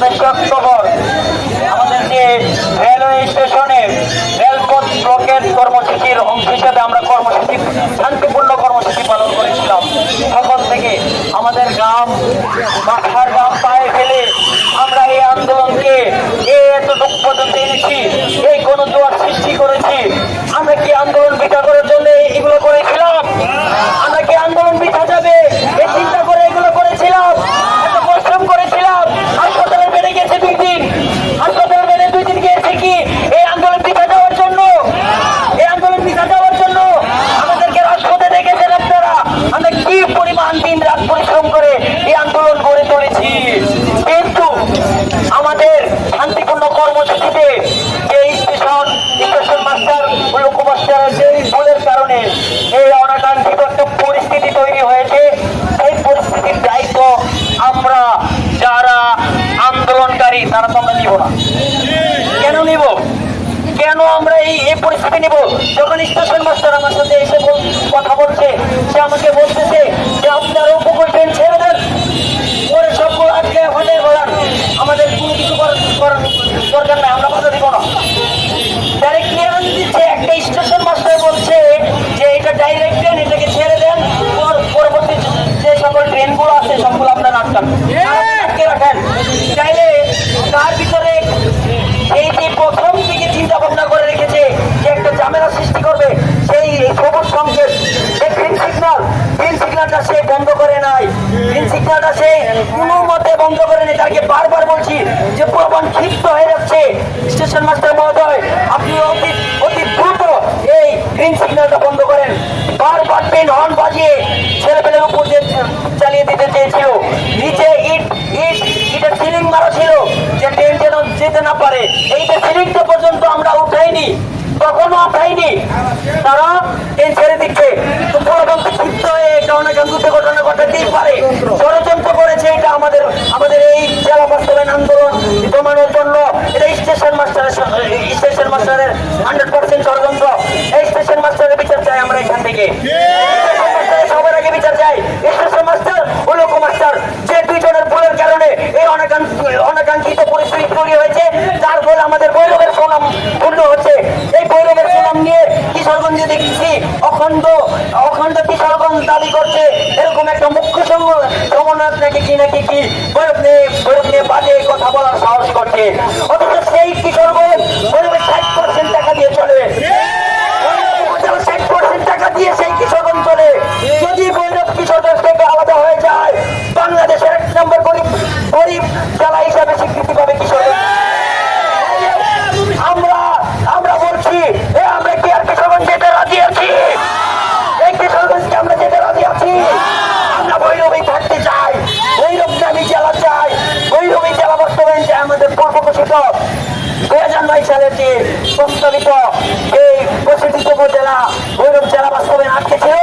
সাতাশে অক্টোবর আমাদের যে রেলওয়ে স্টেশনে রেলপথ ব্লকের কর্মসূচির অংশ হিসাবে আমরা কর্মসূচি, শান্তিপূর্ণ কর্মসূচি পালন করেছিলাম। তখন থেকে আমাদের গ্রাম, মাথার গ্রাম পায়ে ফেলে আমরা এই আন্দোলনকে এতটুক পর্যন্ত এনেছি এই গণজোয়ার সৃষ্টি করেছি, আমরা কি আন্দোলন বিটা করার জন্য এগুলো করেছিলাম আমরা কি আন্দোলন বিঠা যাবে এই চিন্তা করে এগুলো করেছিলাম এত পরিশ্রম করেছিলাম হাসপাতালে বেড়ে গেছে দুই দিন হাসপাতালে বেড়ে দুই দিন গিয়েছে কি এই আন্দোলন পিঠা যাওয়ার জন্য এই আন্দোলন পিঠা যাওয়ার জন্য আমাদেরকে রাজপথে দেখেছেন আপনারা আমরা কি পরিমাণ দিন রাত পরিশ্রম করে এই আন্দোলন গড়ে তুলেছি কিন্তু আমাদের শান্তিপূর্ণ যারা আন্দোলনকারী, তারা তো আমরা না। কেন নিব? কেন আমরা এই এই পরিস্থিতি নিব? যখন স্টেশন মাস্টার আমার সাথে কথা বলছে, সে আমাকে বলতেছে যে আপনার উপকূল ছেড়ে দেন পরে সবগুলো আজকে হলে বলার আমাদের কোনো কিছু করার করার দরকার নাই আমরা কথা দিব না ডাইরেক্ট ক্লিয়ারেন্স দিচ্ছে একটা স্টেশন মাস্টার বলছে যে এটা ডাইরেক্ট ট্রেন এটাকে ছেড়ে দেন পর- পরবর্তী যে সকল ট্রেনগুলো আছে সবগুলো আপনার আটকান আটকে রাখেন চাইলে তার ভিতরে এই যে প্রথম থেকে চিন্তা ভাবনা করে রেখেছে যে একটা ঝামেলা সৃষ্টি করবে সেই সবুজ সংকেত যে গ্রিন সিগন্যাল গ্রিন সিগন্যালটা সে বন্ধ করে নাই গ্রিন সিগন্যালটা সে কোনো মতে বন্ধ করে নেই তাকে বারবার বলছি যে প্রবণ ক্ষিপ্ত হয়ে যাচ্ছে স্টেশন মাস্টার মহোদয়, আপনি অতি অতি দ্রুত এই গ্রিন সিগন্যালটা বন্ধ করেন। বারবার ট্রেন হর্ন বাজিয়ে ছেলেপেলের উপর দিয়ে চালিয়ে দিতে চেয়েছিল, নিচে ইট ইট ইটের সিলিং মারা ছিল যে ট্রেন যেন যেতে না পারে। এইটা সিলিংটা পর্যন্ত আমরা উঠাইনি, কখনো উঠাইনি। তারা ট্রেন ছেড়ে দিচ্ছে। তো পরবর্তী ক্ষিপ্ত হয়ে অনেক ঘটনা ঘটাতেই পারে। অনাকাঙ্ক্ষিত পরিস্থিতি তৈরি হয়েছে, যার ফলে আমাদের বৈরবের সুনাম পূর্ণ হচ্ছে। এই বৈরবের সুনাম নিয়ে কিশোরগঞ্জে দেখছি অখণ্ড অখণ্ড কিশোরগঞ্জ দাবি করছে। এরকম একটা মুখ্য সম- নাকি কি নাকি কি? ভৈরব নিয়ে বৈরব নিয়ে বাজে কথা বলার সাহস করছে। অথচ সেই কিশোরগঞ্জ যে প্রস্তাবিত এই প্রতিষ্ঠিত উপজেলা ভৈরব জেলা বাস্তবায়ন আটকে ছিল,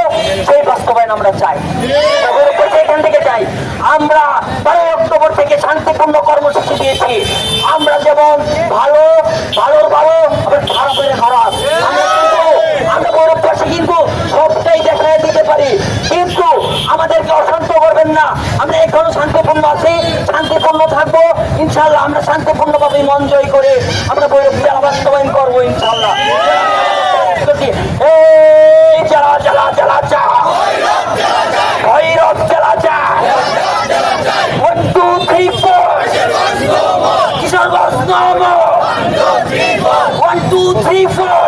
সেই বাস্তবায়ন আমরা চাই। এখান থেকে চাই, আমরা বারোই অক্টোবর থেকে শান্তিপূর্ণ কর্মসূচি দিয়েছি। আমরা যেমন ভালো ভালোর ভালো, আবার খারাপের খারাপ। আমরা আমরা কিন্তু সবটাই দেখায় দিতে পারি। কিন্তু আমাদেরকে অশান্ত করবেন না। আমরা এখনও শান্তিপূর্ণ আছি, শান্তিপূর্ণ থাকব। ইনশাল্লাহ আমরা শান্তিপূর্ণ ভাবে মন জয় করে আমরা বিয়া বাস্তবায়ন করব ইনশাল্লাহ এই চালা চালা Bhairab one two three four one two three four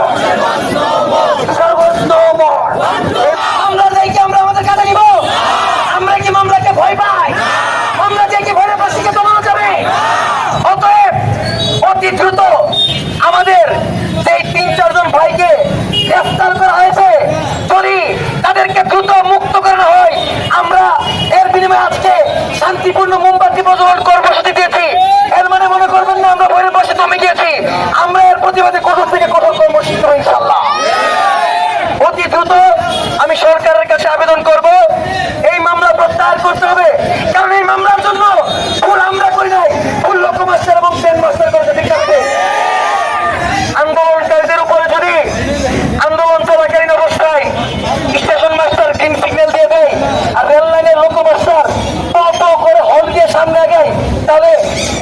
দ্রুত আমি সরকারের কাছে আবেদন করব। এই মামলা প্রত্যাহার করতে হবে। কারণ এই মামলার জন্য ফুল আমরা করি নাই। ফুল লক্ষ মাস্টার এবং সেন মাস্টার করে যদি থাকবে আন্দোলনকারীদের উপরে যদি আন্দোলন চলাকালীন অবস্থায় স্টেশন মাস্টার গ্রিন সিগন্যাল দিয়ে দেয়, আর রেল লাইনের লক্ষ মাস্টার তো করে হল দিয়ে সামনে আগে তাহলে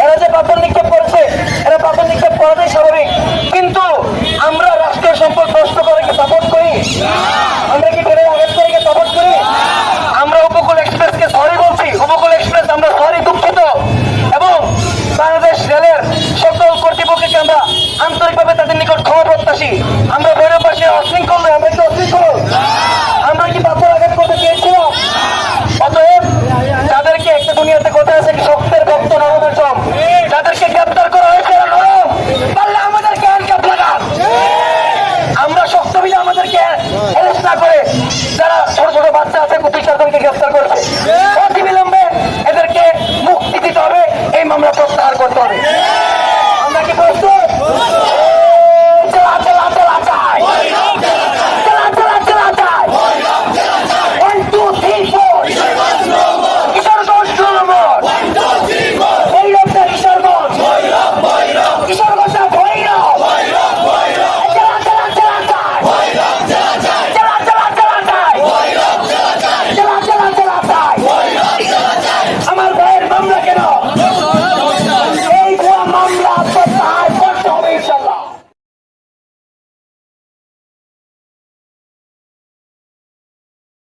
এরা যে পাথর নিক্ষেপ করেছে, এরা পাথর নিক্ষেপ করাটাই স্বাভাবিক। করি 快，